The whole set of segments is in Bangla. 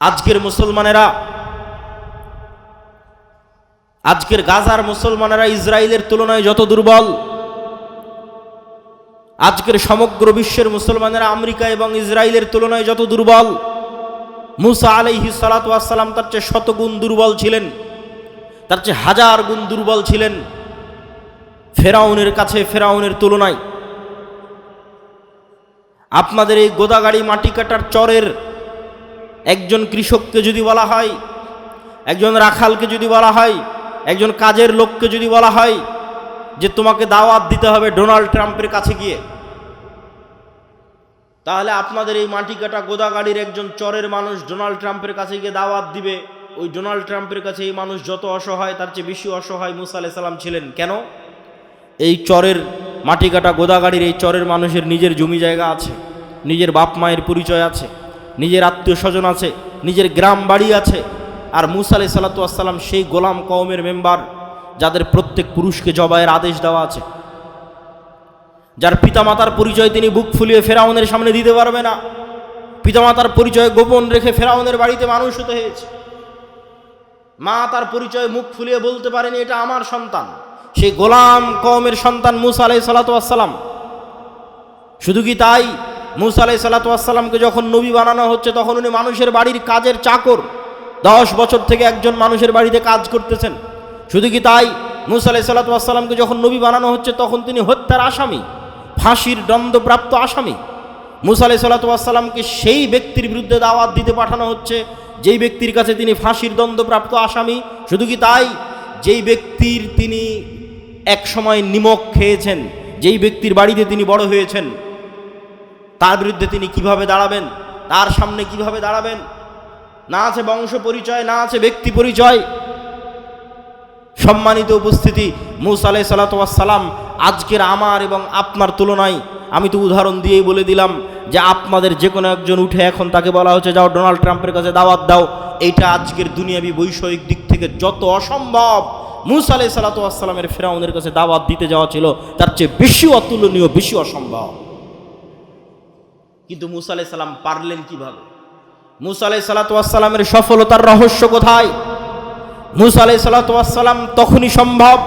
আজকের মুসলমানেরা, আজকের গাজার মুসলমানেরা ইসরায়েলের তুলনায় যত দুর্বল, আজকের সমগ্র বিশ্বের মুসলমানেরা আমেরিকা এবং ইসরায়েলের তুলনায় যত দুর্বল, মুসা আলাইহি সালাতাম তার চেয়ে শতগুণ দুর্বল ছিলেন, তার চেয়ে হাজার গুণ দুর্বল ছিলেন ফেরাউনের কাছে ফেরাউনের তুলনায়। আপনাদের এই গোদাগাড়ি মাটি কাটার চরের একজন কৃষককে যদি বলা হয়, একজন রাখালকে যদি বলা হয়, একজন কাজের লোককে যদি বলা হয় যে তোমাকে দাওয়াত দিতে হবে ডোনাল্ড ট্রাম্পের কাছে গিয়ে, তাহলে আপনাদের এই মাটি কাটা গোদাগাড়ির একজন চরের মানুষ ডোনাল্ড ট্রাম্পের কাছে গিয়ে দাওয়াত দিবে। ওই ডোনাল্ড ট্রাম্পের কাছে এই মানুষ যত অসহায়, তার চেয়ে বেশি অসহায় মুসা আলাহ সাল্লাম ছিলেন। কেন? এই চরের মাটি কাটা গোদাগাড়ির এই চরের মানুষের নিজের জমি জায়গা আছে, নিজের বাপ মায়ের পরিচয় আছে। নিজের আত্মীয় স্বজন আছে, নিজের গ্রাম বাড়ি আছে। আর মুসা আলাই সাল্লাতাম সেই গোলাম কওমের মেম্বার যাদের প্রত্যেক পুরুষকে জবাইয়ের আদেশ দেওয়া আছে। যার পিতামাতার পরিচয় তিনি বুক ফুলিয়ে ফেরাউনের সামনে দিতে পারবে না। পিতামাতার পরিচয় গোপন রেখে ফেরাউনের বাড়িতে মানুষ হতে হয়েছে। মা তার পরিচয় মুখ ফুলিয়ে বলতে পারেনি, এটা আমার সন্তান। সেই গোলাম কওমের সন্তান মুসা আলাই সাল্লাতাম শুধু কি তাই? মুসা আলাই সাল্লাতামকে যখন নবী বানানো হচ্ছে, তখন উনি মানুষের বাড়ির কাজের চাকর। দশ বছর থেকে একজন মানুষের বাড়িতে কাজ করতেছেন। শুধু কি তাই? মুসা আলাই যখন নবী বানানো হচ্ছে, তখন তিনি হত্যার আসামি, ফাঁসির দণ্ডপ্রাপ্ত আসামি। মুসা আলাই সাল্লাতামকে সেই ব্যক্তির বিরুদ্ধে দাওয়াত দিতে পাঠানো হচ্ছে, যেই ব্যক্তির কাছে তিনি ফাঁসির দণ্ডপ্রাপ্ত আসামি। শুধু কি তাই? যেই ব্যক্তির তিনি এক সময় নিমক খেয়েছেন, যেই ব্যক্তির বাড়িতে তিনি বড় হয়েছেন তার বিরুদ্ধে তিনি কীভাবে দাঁড়াবেন? তার সামনে কীভাবে দাঁড়াবেন? না আছে বংশ পরিচয়, না আছে ব্যক্তি পরিচয়। সম্মানিত উপস্থিতি, মুসা আলাই সালাতাম আজকের আমার এবং আপনার তুলনায়, আমি তো উদাহরণ দিয়েই বলে দিলাম যে আপনাদের যে কোনো একজন উঠে এখন তাকে বলা হচ্ছে যাও ডোনাল্ড ট্রাম্পের কাছে দাওয়াত দাও। এইটা আজকের দুনিয়াবি বৈষয়িক দিক থেকে যত অসম্ভব। মুসা আলাই সালাতামের ফেরাউনের কাছে দাওয়াত দিতে যাওয়া ছিল, তার চেয়ে বেশি অতুলনীয়, বেশি অসম্ভব। কিন্তু মুসা আলাই সাল্লাম পারলেন কীভাবে? মুসা আলাই সালাতামের সফলতার রহস্য কোথায়? মুসা আলাই সালাতাম তখনই সম্ভব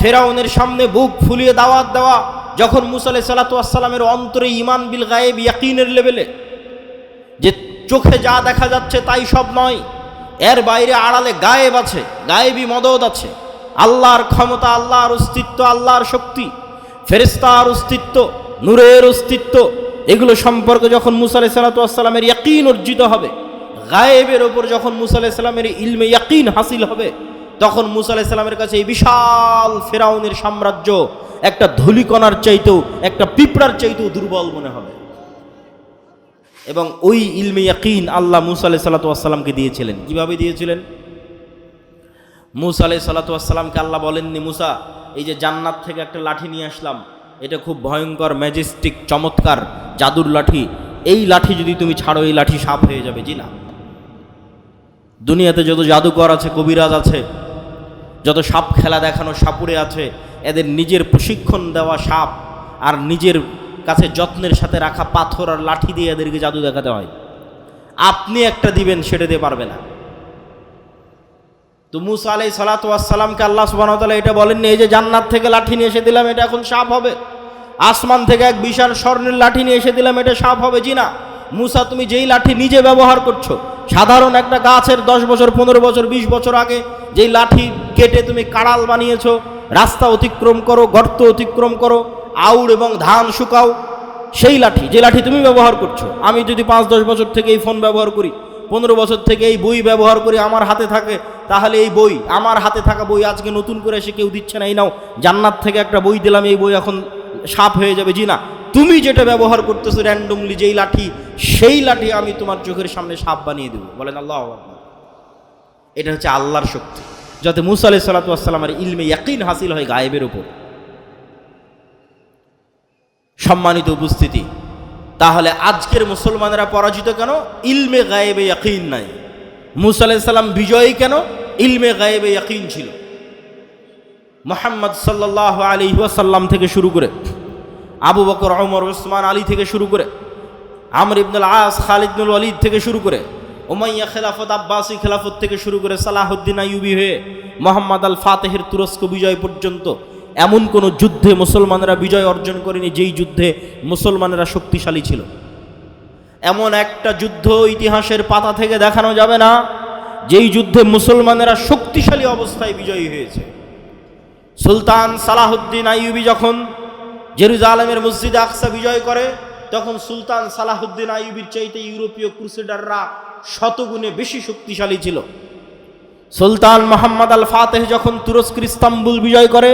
ফেরাউনের সামনে বুক ফুলিয়ে দাওয়াত দেওয়া যখন মুসা আলাই সালাতামের অন্তরে ইমান বিল গায়েব ইয়াকিনের লেভেলে যে চোখে যা দেখা যাচ্ছে তাই সব নয়, এর বাইরে আড়ালে গায়েব আছে, গায়েবী মদত আছে। আল্লাহর ক্ষমতা, আল্লাহর অস্তিত্ব, আল্লাহর শক্তি ফেরিস্তার অস্তিত্ব, নূরের অস্তিত্ব এগুলো সম্পর্কে যখন মুসা আলাই সালাতামের ইয়াকিন অর্জিত হবে, গায়েবের ওপর যখন মুসা আলাহ সাল্লামের ইলমে ইয়াকিন হাসিল হবে, তখন মুসা আলাহ সাল্লামের কাছে এই বিশাল ফেরাউনের সাম্রাজ্য, একটা ধুলিকণার চাইতেও, একটা পিঁপড়ার চাইতেও দুর্বল মনে হবে। এবং ওই ইলমে ইয়াকিন আল্লাহ মুসা সাল্লাতামকে দিয়েছিলেন। কীভাবে দিয়েছিলেন? মুসা আলাহ সাল্লাতামকে আল্লাহ বলেননি, মুসা, এই যে জান্নাত থেকে একটা লাঠি নিয়ে আসলাম এটা খুব ভয়ঙ্কর ম্যাজেস্টিক চমৎকার, জাদুর লাঠি। এই লাঠি যদি তুমি ছাড়ো, এই লাঠি সাপ হয়ে যাবে, জি না। দুনিয়াতে যত জাদুকর আছে, কবিরাজ আছে, যত সাপ খেলা দেখানো সাপুরে আছে, এদের নিজের প্রশিক্ষণ দেওয়া সাপ আর নিজের কাছে যত্নের সাথে রাখা পাথর আর লাঠি দিয়ে এদেরকে জাদু দেখাতে হয়। আপনি একটা দিবেন, সেটা দিয়ে পারবে না। তো মুসা আলাই সালাতামকে আল্লাহ সুবাহতালা এটা বলেননি, এই যে জান্নাত থেকে লাঠি নিয়ে এসে দিলাম, এটা এখন সাপ হবে। আসমান থেকে এক বিশাল স্বর্ণের লাঠি নিয়ে এসে দিলাম, এটা সাপ হবে জি না মুসা, তুমি যেই লাঠি নিজে ব্যবহার করছ, সাধারণ একটা গাছের দশ বছর, পনেরো বছর, বিশ বছর আগে যেই লাঠি কেটে তুমি কাড়াল বানিয়েছো, রাস্তা অতিক্রম করো, গর্ত অতিক্রম করো আউড় এবং ধান শুকাও, সেই লাঠি, যে লাঠি তুমি ব্যবহার করছ, আমি যদি পাঁচ, দশ বছর থেকে এই ফোন ব্যবহার করি, পনেরো বছর থেকে এই বই ব্যবহার করি, আমার হাতে থাকে, তাহলে এই বই, আমার হাতে থাকা বই আজকে নতুন করে এসে কেউ দিচ্ছে না, এই নাও, জান্নাত থেকে একটা বই দিলাম, এই বই এখন সাপ হয়ে যাবে জি না তুমি যেটা ব্যবহার করতেছো র্যান্ডমলি যেই লাঠি, সেই লাঠি আমি তোমার চোখের সামনে সাপ বানিয়ে দেবো। বলেন আল্লাহ এটা হচ্ছে আল্লাহর শক্তি। যাতে মুসা আলাই সাল্লাতামের ইলমে ইয়াকিন হাসিল হয় গায়েবের উপর। সম্মানিত উপস্থিতি, তাহলে আজকের মুসলমানেরা পরাজিত কেন? ইলমে গায়েবে ইয়াকিন নাই। মুসা আলাইসাল্লাম বিজয়ী কেন? ইলমে গায়েবে ইয়াকিন ছিল। মোহাম্মদ সাল্লাহ আলী ওয়াসাল্লাম থেকে শুরু করে আবু বকর অমর ওসমান আলী থেকে শুরু করে, আমর ইবনুল আস খালিদুল আলিদ থেকে শুরু করে ওমাইয়া খেলাফত, আব্বাসী খেলাফত থেকে শুরু করে সালাহুদ্দিন আইয়ুবি হয়ে মোহাম্মদ আল ফাতেহের তুরস্ক বিজয় পর্যন্ত এমন কোনো যুদ্ধে মুসলমানরা বিজয় অর্জন করেনি যেই যুদ্ধে মুসলমানেরা শক্তিশালী ছিল। এমন একটা যুদ্ধ ইতিহাসের পাতা থেকে দেখানো যাবে না যেই যুদ্ধে মুসলমানেরা শক্তিশালী অবস্থায় বিজয়ী হয়েছে। সুলতান সালাহুদ্দিন আইয়ুবি যখন জেরুজালেমের মসজিদে আকসা বিজয় করে, তখন সুলতান সালাহুদ্দিন আইবির চাইতে ইউরোপীয় ক্রুসেডাররা শতগুণে বেশি শক্তিশালী ছিল। সুলতান মোহাম্মদ আল ফাতেহ যখন তুরস্কের ইস্তাম্বুল বিজয় করে,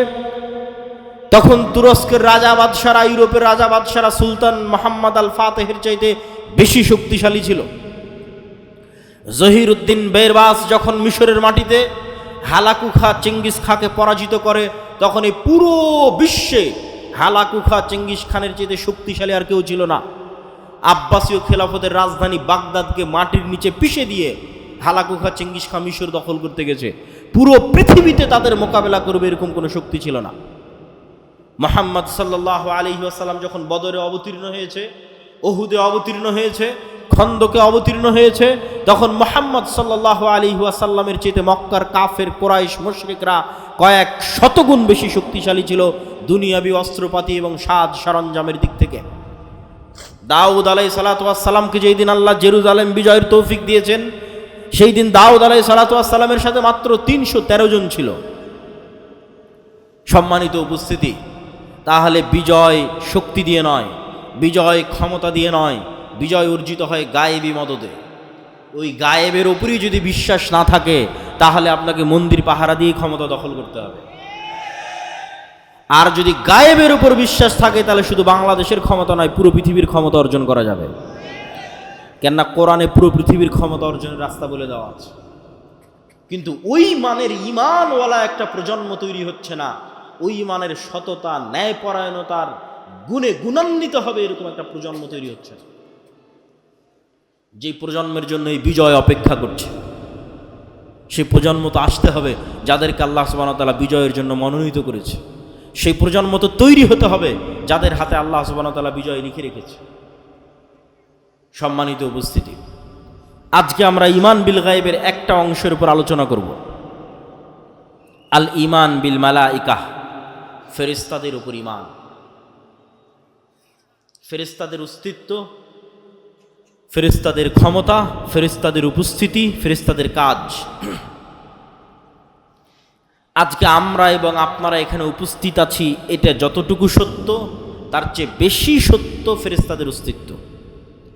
তখন তুরস্কের রাজা বাদশারা, ইউরোপের রাজা বাদশারা সুলতান মোহাম্মদ আল ফাতেহের চাইতে বেশি শক্তিশালী ছিল। জহির উদ্দিন বেরবাস যখন মিশরের মাটিতে হালাকু খা, চেঙ্গিস খাকে পরাজিত করে, তখন এই পুরো বিশ্বে হালাকু খা চেঙ্গিস খানের চেয়ে শক্তিশালী আর কেউ ছিল না। আব্বাসীয় খেলাফতের রাজধানী বাগদাদকে মাটির নিচে পিষে দিয়ে হালাকুখা চেঙ্গিস খা মিশর দখল করতে গেছে। পুরো পৃথিবীতে তাদের মোকাবেলা করবে এরকম কোনো শক্তি ছিল না। মোহাম্মদ সাল্লাহ আলী আসাল্লাম যখন বদরে অবতীর্ণ হয়েছে, ওহুদে অবতীর্ণ হয়েছে, খন্দকে অবতীর্ণ হয়েছে, তখন মোহাম্মদ সাল্লাহ আলী আসাল্লামের চেতে মক্কার কাফের কোরাইশ মুশরিকরা কয়েক শতগুণ বেশি শক্তিশালী ছিল। দুনিয়াবি অস্ত্রপাতি এবং সাজ সরঞ্জামের দিক থেকে। দাউদ আলাই সালাতামকে যেই দিন আল্লাহ জেরুজালেম বিজয়ের তৌফিক দিয়েছেন, সেই দিন দাউদ আলাই সালাতামের সাথে মাত্র তিনশো তেরো জন ছিল। সম্মানিত উপস্থিতি, তাহলে বিজয় শক্তি দিয়ে নয়, বিজয় ক্ষমতা দিয়ে নয়, বিজয় অর্জিত হয় গায়েবী মদদে। ওই গায়েবের উপরই যদি বিশ্বাস না থাকে, তাহলে আপনাকে মন্দির পাহারা দিয়ে ক্ষমতা দখল করতে হবে। আর যদি গায়েবের উপর বিশ্বাস থাকে, তাহলে শুধু বাংলাদেশের ক্ষমতা নয়, পুরো পৃথিবীর ক্ষমতা অর্জন করা যাবে। কেননা কোরআনে পুরো পৃথিবীর ক্ষমতা অর্জনের রাস্তা বলে দেওয়া আছে। কিন্তু ওই মানের ইমানওয়ালা একটা প্রজন্ম তৈরি হচ্ছে না। ওই মানের সততা, ন্যায়পরায়ণতার গুণে গুণান্বিত হবে এরকম একটা প্রজন্ম তৈরি হচ্ছে। যেই প্রজন্মের জন্য এই বিজয় অপেক্ষা করছে, সেই প্রজন্ম তো আসতে হবে, যাদেরকে আল্লাহ সুবাহতালা বিজয়ের জন্য মনোনীত করেছে। সেই প্রজন্ম তো তৈরি হতে হবে যাদের হাতে আল্লাহ সুবাহতালা বিজয় লিখে রেখেছে। সম্মানিত উপস্থিতি, আজকে আমরা ইমান বিল গায়েবের একটা অংশের উপর আলোচনা করব। আল ইমান বিল মালা ইকাহ ফেরিস্তাদের উপর ইমান ফেরিস্তাদের অস্তিত্ব ফেরিস্তাদের ক্ষমতা ফেরিস্তাদের উপস্থিতি ফেরিস্তাদের কাজ। আজকে আমরা এবং আপনারা এখানে উপস্থিত আছি, এটা যতটুকু সত্য, তার চেয়ে বেশি সত্য ফেরিস্তাদের অস্তিত্ব।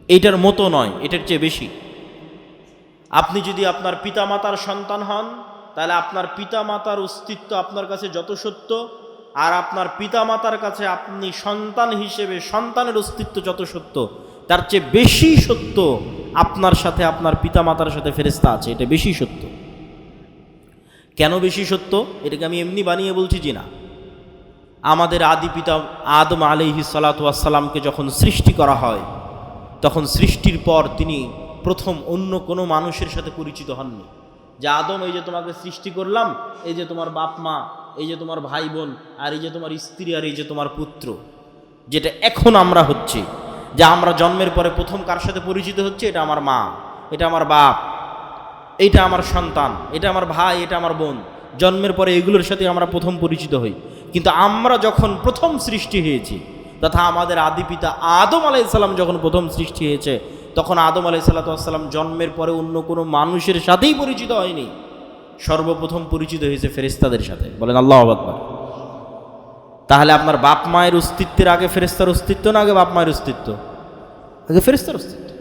এটার মতো নয়, এটার চেয়ে বেশি। আপনি যদি আপনার পিতামাতার সন্তান হন, তাহলে আপনার পিতামাতার অস্তিত্ব আপনার কাছে যত সত্য, আর আপনার পিতামাতার কাছে আপনি সন্তান হিসেবে সন্তানের অস্তিত্ব যত সত্য, তার চেয়ে বেশি সত্য আপনার সাথে, আপনার পিতামাতার সাথে ফেরেস্তা আছে, এটা বেশি সত্য। কেন বেশি সত্য? এটাকে আমি এমনি বানিয়ে বলছি যে না। আমাদের আদি পিতা আদম আলিহি সালাতামকে যখন সৃষ্টি করা হয়, তখন সৃষ্টির পর তিনি প্রথম অন্য কোনো মানুষের সাথে পরিচিত হননি। যে আদম, এই যে তোমাকে সৃষ্টি করলাম, এই যে তোমার বাপ মা, এই যে তোমার ভাই বোন, আর এই যে তোমার স্ত্রী, আর এই যে তোমার পুত্র, যেটা এখন আমরা হচ্ছি, যে আমরা জন্মের পরে প্রথম কার সাথে পরিচিত হচ্ছে? এটা আমার মা, এটা আমার বাপ এটা আমার সন্তান, এটা আমার ভাই, এটা আমার বোন। জন্মের পরে এগুলোর সাথে আমরা প্রথম পরিচিত হই। কিন্তু আমরা যখন প্রথম সৃষ্টি হয়েছি, তথা আমাদের আদি পিতা আদম আলাইসাল্লাম যখন প্রথম সৃষ্টি হয়েছে, তখন আদম আলাই সাল্লাতাম জন্মের পরে অন্য কোনো মানুষের সাথেই পরিচিত হয়নি। সর্বপ্রথম পরিচিত হয়েছে ফেরিস্তাদের সাথে। বলেন, আল্লাহ আকবর। তাহলে আপনার বাপ মায়ের অস্তিত্বের আগে ফেরিস্তার অস্তিত্ব না আগে বাপ মায়ের অস্তিত্ব? আগে ফেরিস্তার অস্তিত্ব।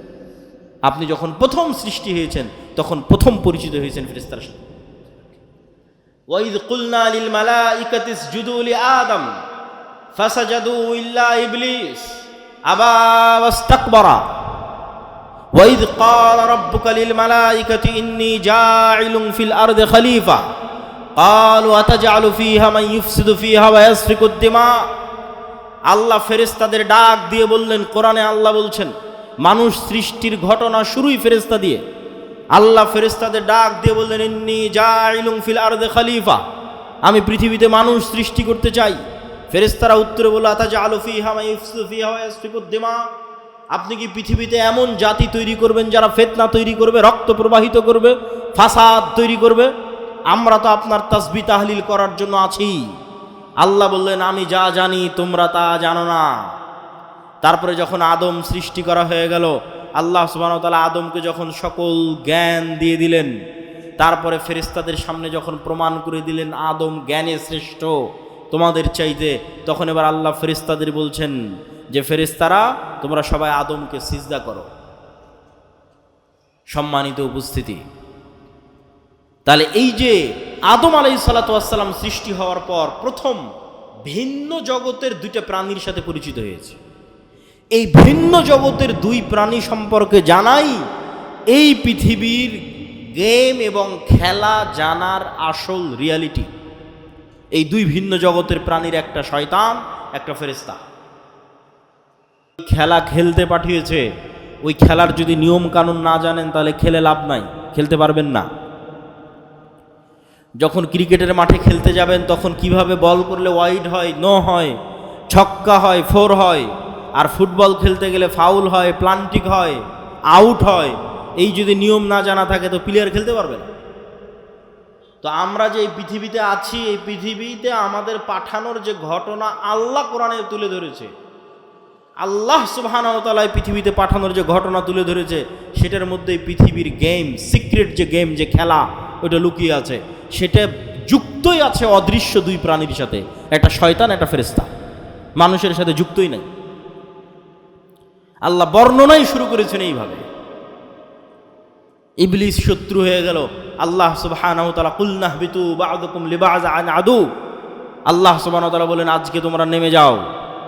আপনি যখন প্রথম সৃষ্টি হয়েছেন তখন প্রথম পরিচিত হয়েছেন ফেরিস্তার সাথে ওয়াইদ কুলনা লিল মালাইকাতি ইসজুদু লি আদম ফাসাজাদু ইল্লা ইবলিস আবা ওয়াস্তাকবারা وإذ قال ربك للملائكة إني جاعل في الأرض خليفة قالوا أتجعل فيها من يفسد فيها ويسفك الدماء আল্লাহ ফেরেস্তাদের ডাক দিয়ে বললেন কোরআনে আল্লাহ বলছেন মানুষ সৃষ্টির ঘটনা শুরুই ফেরেস্তা দিয়ে। আল্লাহ ফেরেস্তাদের ডাক দিয়ে বললেন, ইন্নি জাইলুম ফিল আরদে খালিফা। আমি পৃথিবীতে মানুষ সৃষ্টি করতে চাই। ফেরেস্তারা উত্তরে বলল, আতা যে ফিহা মা ইফসিদু ফিহা ওয়া আপনি কি পৃথিবীতে এমন জাতি তৈরি করবেন যারা ফেতনা তৈরি করবে, রক্ত প্রবাহিত করবে, ফাসাদ তৈরি করবে? আমরা তো আপনার তাসবি তাহলিল করার জন্য আছি। আল্লাহ বললেন, আমি যা জানি তোমরা তা জানো না। তারপরে যখন আদম সৃষ্টি করা হয়ে গেল, আল্লাহ সুবাহতালা আদমকে যখন সকল জ্ঞান দিয়ে দিলেন, তারপরে ফেরেস্তাদের সামনে যখন প্রমাণ করে দিলেন আদম জ্ঞানে শ্রেষ্ঠ, তোমাদের চাইতে, তখন এবার আল্লাহ ফেরেস্তাদের বলছেন যে ফেরেস্তারা তোমরা সবাই আদমকে সিজদা করো। সম্মানিত উপস্থিতি। তাহলে এই যে আদম আলাই সালাতাম সৃষ্টি হওয়ার পর প্রথম ভিন্ন জগতের দুইটা প্রাণীর সাথে পরিচিত হয়েছে। এই ভিন্ন জগতের দুই প্রাণী সম্পর্কে জানাই, এই পৃথিবীর গেম এবং খেলা জানার আসল রিয়ালিটি। এই দুই ভিন্ন জগতের প্রাণীর একটা শয়তান, একটা ফেরেস্তা খেলা খেলতে পাঠিয়েছে, ওই খেলার যদি নিয়ম কানুন না জানেন, তাহলে খেলে লাভ নাই, খেলতে পারবেন না। যখন ক্রিকেটের মাঠে খেলতে যাবেন, তখন কীভাবে বল করলে ওয়াইড হয়, নো হয়, ছক্কা হয়, ফোর হয় আর ফুটবল খেলতে গেলে ফাউল হয়, প্লান্টিক হয়, আউট হয়, এই যদি নিয়ম না জানা থাকে তো প্লেয়ার খেলতে পারবে না। তো আমরা যে এই পৃথিবীতে আছি, এই পৃথিবীতে আমাদের পাঠানোর যে ঘটনা আল্লাহ কোরআনে তুলে ধরেছে, আল্লাহ সুবাহানতালায় পৃথিবীতে পাঠানোর যে ঘটনা তুলে ধরেছে, সেটার মধ্যে পৃথিবীর গেম সিক্রেট যে গেম যে খেলা ওটা লুকিয়ে আছে। সেটা যুক্তই আছে অদৃশ্য দুই প্রাণীর সাথে, একটা শয়তান, একটা ফেরিস্তা মানুষের সাথে যুক্তই নাই। আল্লাহ বর্ণনাই শুরু করেছেন এইভাবে। ইবলিস শত্রু হয়ে গেল। আল্লাহ আদু। আল্লাহ তাআলা বলেন, আজকে তোমরা নেমে যাও।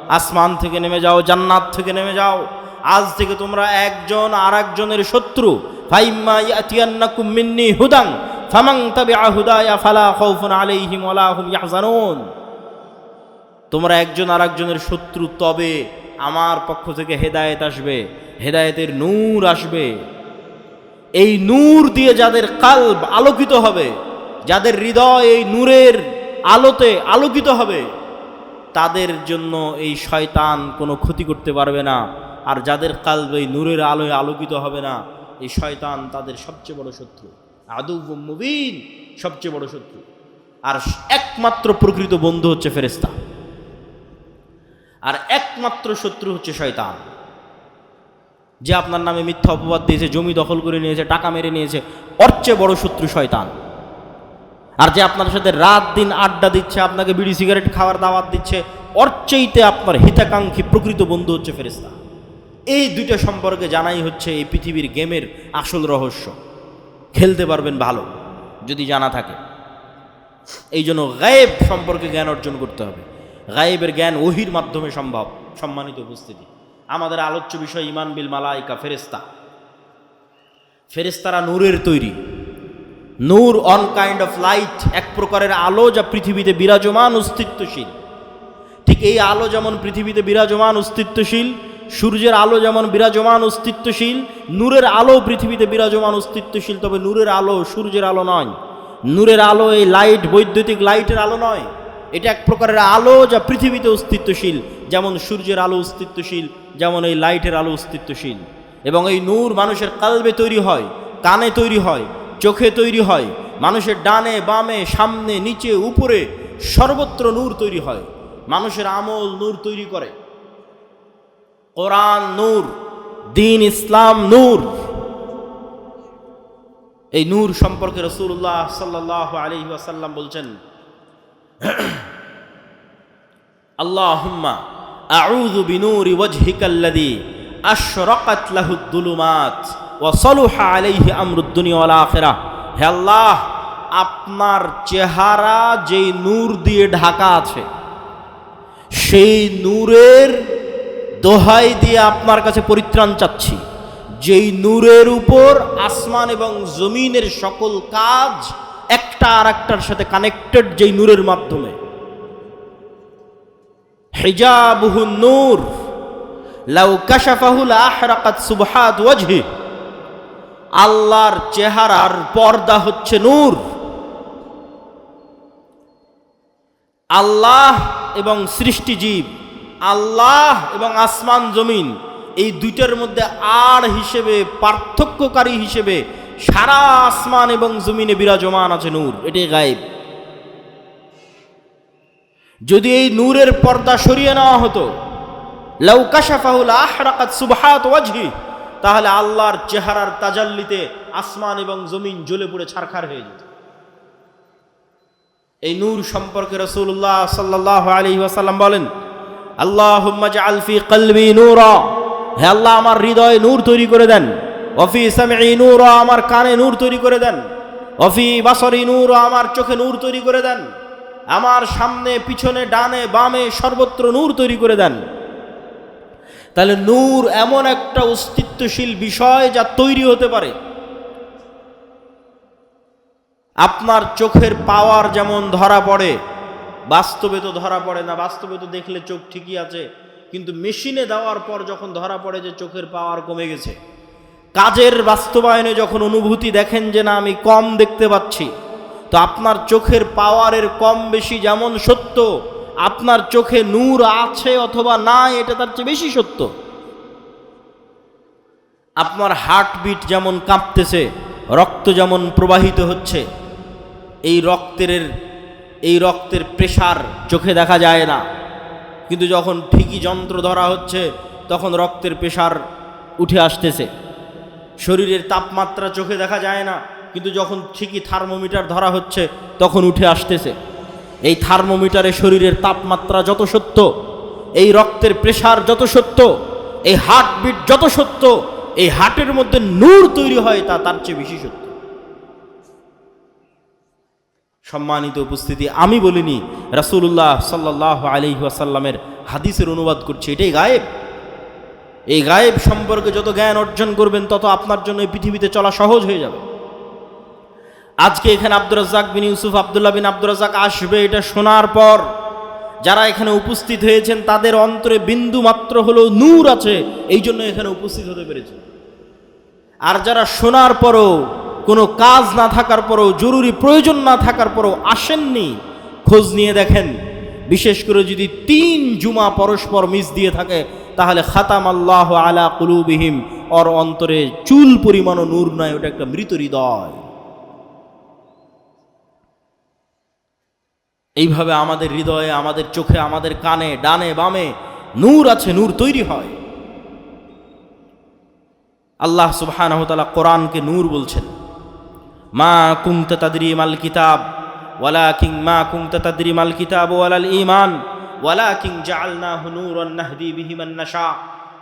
আসমান থেকে নেমে যাও, জান্নাত থেকে নেমে যাও। আজ থেকে তোমরা একজন আর একজনের শত্রু ইয়াহজানুন। তোমরা একজন আর একজনের শত্রু তবে আমার পক্ষ থেকে হেদায়েত আসবে, হেদায়েতের নূর আসবে। এই নূর দিয়ে যাদের কাল্ব আলোকিত হবে, যাদের হৃদয় এই নূরের আলোতে আলোকিত হবে, তাদের জন্য এই শয়তান কোনো ক্ষতি করতে পারবে না, আর যাদের কাল্ব এই নূরের আলোয় আলোকিত হবে না, এই শয়তান তাদের সবচেয়ে বড় শত্রু। আদু মুবিন, সবচেয়ে বড় শত্রু। আর একমাত্র প্রকৃত বন্ধু হচ্ছে ফেরেস্তা আর একমাত্র শত্রু হচ্ছে শয়তান। যে আপনার নামে মিথ্যা অপবাদ দিয়েছে, জমি দখল করে নিয়েছে, টাকা মেরে নিয়েছে, ওর চেয়ে বড় শত্রু শয়তান। আর যে আপনার সাথে রাত দিন আড্ডা দিচ্ছে, আপনাকে বিড়ি, সিগারেট খাওয়ার দাওয়াত দিচ্ছে, ওর চেয়েতে আপনার হিতাকাঙ্ক্ষী প্রকৃত বন্ধু হচ্ছে ফেরেস্তা এই দুইটা সম্পর্কে জানাই হচ্ছে এই পৃথিবীর গেমের আসল রহস্য। খেলতে পারবেন ভালো, যদি জানা থাকে। এই জন্য গায়েব সম্পর্কে জ্ঞান অর্জন করতে হবে। গায়েবের জ্ঞান ওহির মাধ্যমে সম্ভব। সম্মানিত উপস্থিতি। আমাদের আলোচ্য বিষয় ইমান বিল মালাইকা ফেরেস্তা ফেরেস্তারা নূরের তৈরি। নূর অন কাইন্ড অফ লাইট এক প্রকারের আলো যা পৃথিবীতে বিরাজমান অস্তিত্বশীল। ঠিক এই আলো যেমন পৃথিবীতে বিরাজমান অস্তিত্বশীল, সূর্যের আলো যেমন বিরাজমান অস্তিত্বশীল, নূরের আলো পৃথিবীতে বিরাজমান অস্তিত্বশীল, তবে নূরের আলো সূর্যের আলো নয়। নূরের আলো এই লাইট বৈদ্যুতিক লাইটের আলো নয়। এটা এক প্রকারের আলো যা পৃথিবীতে অস্তিত্বশীল। যেমন সূর্যের আলো অস্তিত্বশীল, যেমন এই লাইটের আলো অস্তিত্বশীল। এবং এই নূর মানুষের কালবে তৈরি হয়, কানে তৈরি হয়, চোখে তৈরি হয়। মানুষের ডানে, বামে, সামনে, নিচে, উপরে সর্বত্র নূর তৈরি হয়। মানুষের আমল নূর তৈরি করে। কোরআন নূর, দিন ইসলাম নূর। এই নূর সম্পর্কে রসুল্লাহ সাল্লাহ আলী ওয়াসাল্লাম বলছেন সালুহা আলাইহি আমরুদ দুনিয়া ওয়াল আখিরাহ। হে আল্লাহ, আপনার চেহারা যেই নূর দিয়ে ঢাকা আছে, সেই নূরের দোহাই দিয়ে আপনার কাছে পরিত্রাণ চাচ্ছি। যেই নূরের উপর আসমান এবং জমিনের সকল কাজ একটা আর একটার সাথে কানেক্টেড যেই নূরের মাধ্যমে। হিজাবুহু নূর, লাউ আল্লাহর চেহারার পর্দা হচ্ছে নূর। আল্লাহ এবং সৃষ্টিজীব আল্লাহ এবং আসমান জমিন, এই দুইটার মধ্যে আর হিসেবে, পার্থক্যকারী হিসেবে সারা আসমান এবং জমিনে বিরাজমান আছে নূর, এটাই গায়েব। যদি এই নূরের পর্দা সরিয়ে নেওয়া হতো লাউকাশাফাহুল আহরাকাত সুবহাত ওয়াজহি, তাহলে আল্লাহর চেহারার তাজাল্লিতে আসমান এবং জমিন জ্বলে পুড়ে ছারখার হয়ে যেত। এই নূর সম্পর্কে রসুল্লাহ সাল্লাহ আলী ওয়াসাল্লাম বলেন আল্লাহ আলফি কলবি নূরা। হে আল্লাহ, আমার হৃদয়ে নূর তৈরি করে দেন। অফি সামি নূর, আমার কানে নূর তৈরি করে দেন। অফি বাসরি নূর, আমার চোখে নূর তৈরি করে দেন। আমার সামনে, পিছনে, ডানে, বামে সর্বত্র নূর তৈরি করে দেন। তাহলে নূর এমন একটা অস্তিত্বশীল বিষয় যা তৈরি হতে পারে। আপনার চোখের পাওয়ার যেমন ধরা পড়ে, বাস্তবে তো ধরা পড়ে না, বাস্তবে তো দেখলে চোখ ঠিকই আছে, কিন্তু মেশিনে দেওয়ার পর যখন ধরা পড়ে যে চোখের পাওয়ার কমে গেছে। কাজের বাস্তবায়নে যখন অনুভূতি দেখেন যে না, আমি কম দেখতে পাচ্ছি, তো আপনার চোখের পাওয়ারের কম বেশি যেমন সত্য, আপনার চোখে নূর আছে অথবা নাই, এটা তার চেয়ে বেশি সত্য। আপনার হার্টবিট যেমন কাঁপতেছে, রক্ত যেমন প্রবাহিত হচ্ছে, এই রক্তের এই রক্তের প্রেশার চোখে দেখা যায় না। কিন্তু যখন ঠিকই যন্ত্র ধরা হচ্ছে, তখন রক্তের প্রেশার উঠে আসতেছে। শরীরের তাপমাত্রা চোখে দেখা যায় না, কিন্তু যখন ঠিকই থার্মোমিটার ধরা হচ্ছে, তখন উঠে আসতেছে। এই থার্মোমিটারে শরীরের তাপমাত্রা যত সত্য, এই রক্তের প্রেশার যত সত্য, এই হার্টবিট যত সত্য, এই হার্টের মধ্যে নূর তৈরি হয় তা তার চেয়ে বেশি সত্য। সম্মানিত উপস্থিতি, আমি বলিনি, রাসূলুল্লাহ সাল্লাহ আলি ওয়াসাল্লামের হাদিসের অনুবাদ করছি, এটাই গায়েব? এই গায়েব সম্পর্কে যত জ্ঞান অর্জন করবেন, তত আপনার জন্য এই পৃথিবীতে চলা সহজ হয়ে যাবে। আজকে এখানে আব্দুর রাজ্জাক বিন ইউসুফ, আবদুল্লাহ বিন আব্দুর রাজ্জাক আসবে এটা শোনার পর, যারা এখানে উপস্থিত হয়েছেন, তাদের অন্তরে বিন্দু মাত্র হলেও নূর আছে, এই জন্য এখানে উপস্থিত হতে পেরেছে। আর যারা শোনার পরও কোনো কাজ না থাকার পরও, জরুরি প্রয়োজন না থাকার পরও আসেননি, খোঁজ নিয়ে দেখেন। বিশেষ করে যদি তিন জুমা পরস্পর মিস দিয়ে থাকে তাহলে খাতাম আল্লাহ আলা কুলুবিহিম, ওর অন্তরে চুল পরিমাণও নূর নয় ওটা একটা মৃত হৃদয়। এইভাবে আমাদের হৃদয়ে, আমাদের চোখে, আমাদের কানে, ডানে, বামে নূর আছে, নূর তৈরি হয়। আল্লাহ সুবহানাহু ওয়া তাআলা কোরআনকে নূর বলছেন, মা কুমতা তাদরি মাল কিতাব, ওয়ালাকিন মা কুমতা তাদরি মাল কিতাব ওয়ালাল ঈমান ওয়ালাকিন জাআলনাহু নূরান নাহদি বিহি মান নাশা।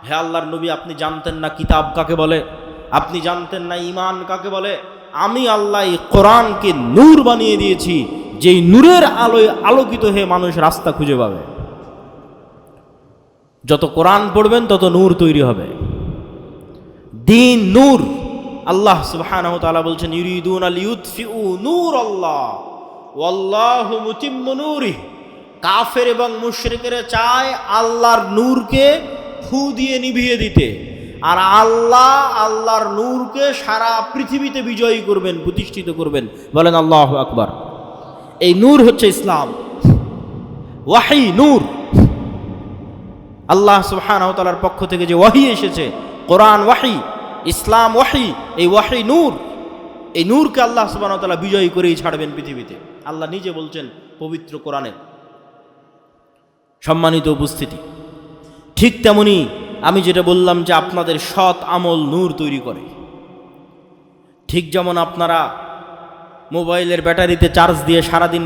হে আল্লাহর নবী, আপনি জানতেন না কিতাব কাকে বলে? আপনি জানতেন না ইমান কাকে বলে? আমি আল্লাহ এই কোরআনকে নূর বানিয়ে দিয়েছি, যেই নূরের আলোয় আলোকিত হয়ে মানুষ রাস্তা খুঁজে পাবে। যত কোরআন পড়বেন, তত নূর তৈরি হবে। দিন নূর। আল্লাহ সুবহানাহু তাআলা বলছেন, ইউরিদুন আল ইউতফিউ নূর আল্লাহ ওয়াল্লাহু মুতিম্মু নূরিহ। কাফের এবং মুশরিকেরা চায় আল্লাহর নূরকে ফু দিয়ে নিভিয়ে দিতে। আর আল্লাহ আল্লাহর নূরকে সারা পৃথিবীতে বিজয়ী করবেন, প্রতিষ্ঠিত করবেন। বলেন আল্লাহ আকবার। এই নূর হচ্ছে ইসলাম। ওয়াহি নূর। আল্লাহ সুবহানাহু তাআলার পক্ষ থেকে যে ওয়াহি এসেছে, কোরআন ওয়াহি, ইসলাম ওয়াহি, এই ওয়াহি নূর, এই নূরকে আল্লাহ তাআলা বিজয়ী করেই ছাড়বেন পৃথিবীতে। আল্লাহ নিজে বলছেন পবিত্র কোরআনে। সম্মানিত উপস্থিতি। ঠিক তেমনি আমি যেটা বললাম যে আপনাদের সৎ আমল নূর তৈরি করে। ঠিক যেমন আপনারা মোবাইলের ব্যাটারিতে চার্জ দিয়ে সারাদিন